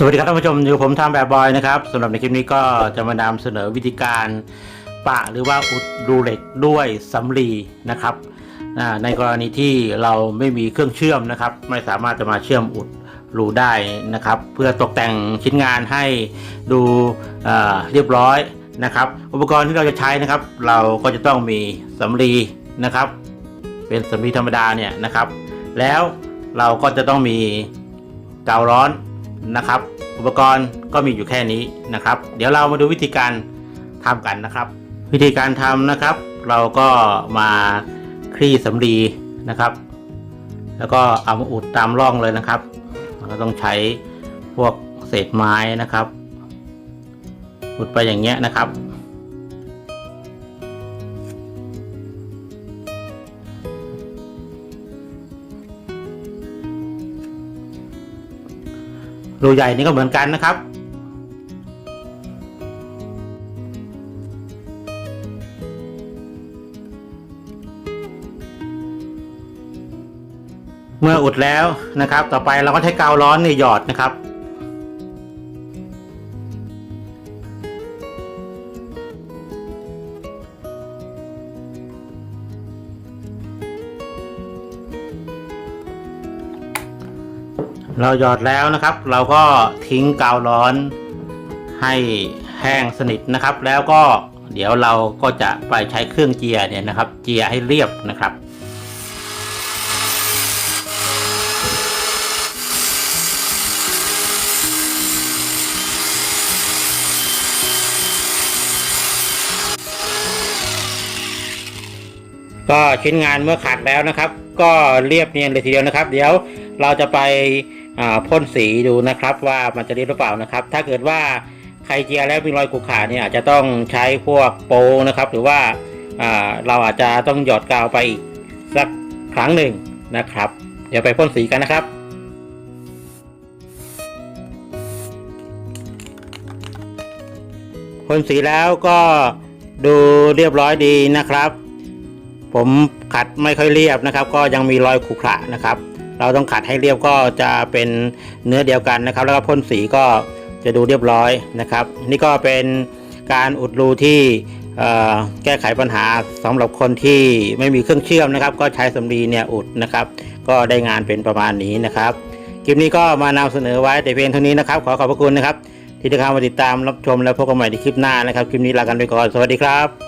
สวัสดีครับท่านผู้ชมอยู่ผมทำแบบบอยนะครับสำหรับในคลิปนี้ก็จะมานำเสนอวิธีการปะหรือว่าอุดรูเหล็กด้วยสำลีนะครับในกรณีที่เราไม่มีเครื่องเชื่อมนะครับ ไม่สามารถจะมาเชื่อมอุดรูได้นะครับ เพื่อตกแต่งชิ้นงานให้ดูเรียบร้อยนะครับ อุปกรณ์ที่เราจะใช้นะครับ เราก็จะต้องมีสำลีนะครับ เป็นสำลีธรรมดาเนี่ยนะครับ แล้วเราก็จะต้องมีกาวร้อน นะครับ อุปกรณ์ก็มีอยู่แค่นี้นะครับ เดี๋ยวเรามาดูวิธีการทำกันนะครับ วิธีการทำนะครับ เราก็มาคลี่สำลีนะครับ แล้วก็เอามาอุดตามร่องเลยนะครับเราก็ต้องใช้พวกเศษไม้นะครับ อุดไปอย่างเงี้ยนะครับ รูใหญ่นี่ก็เหมือนกันนะครับ เมื่ออุดแล้วนะครับ ต่อไปเราก็ใช้กาวร้อนนี่หยอดนะครับ เราหยอดแล้วนะครับ เราก็ทิ้งกาวร้อนให้แห้งสนิทนะครับ แล้วก็เดี๋ยวเราก็จะไปใช้เครื่องเจียเนี่ยนะครับ เจียให้เรียบนะครับก็ชิ้นงานเมื่อขัดแล้วนะครับ ก็เรียบเนียนเลยทีเดียวนะครับ เดี๋ยวเราจะไป พ่นสีดูนะครับว่ามันจะเรีบหรือเปล่านะครับ ถ้าเกิดว่าใครเจียแล้วมีรอยขรุขระเนี่ยอาจจะต้องใช้พวกโปรนะครับ หรือว่าอ่าเราอาจจะต้องหยอดกาวไปอีกสักครั้งหนึ่งนะครับ เดี๋ยวไปพ่นสีกันนะครับพ่นสีแล้วก็ดูเรียบร้อยดีนะครับ ผมขัดไม่ค่อยเรียบนะครับ ก็ยังมีรอยขรุขระนะครับ เราต้องขัดให้เรียบก็จะเป็นเนื้อเดียวกันนะครับ แล้วก็พ่นสีก็จะดูเรียบร้อยนะครับ นี่ก็เป็นการอุดรูที่แก้ไขปัญหาสำหรับคนที่ไม่มีเครื่องเชื่อมนะครับ ก็ใช้สำลีเนี่ยอุดนะครับ ก็ได้งานเป็นประมาณนี้นะครับคลิปนี้ก็มานำเสนอไว้แต่เพียงเท่านี้นะครับ ขอขอบพระคุณนะครับ ที่ได้เข้ามาติดตามรับชมและพบกันใหม่ในคลิปหน้านะครับ คลิปนี้ลากันไปก่อนสวัสดีครับ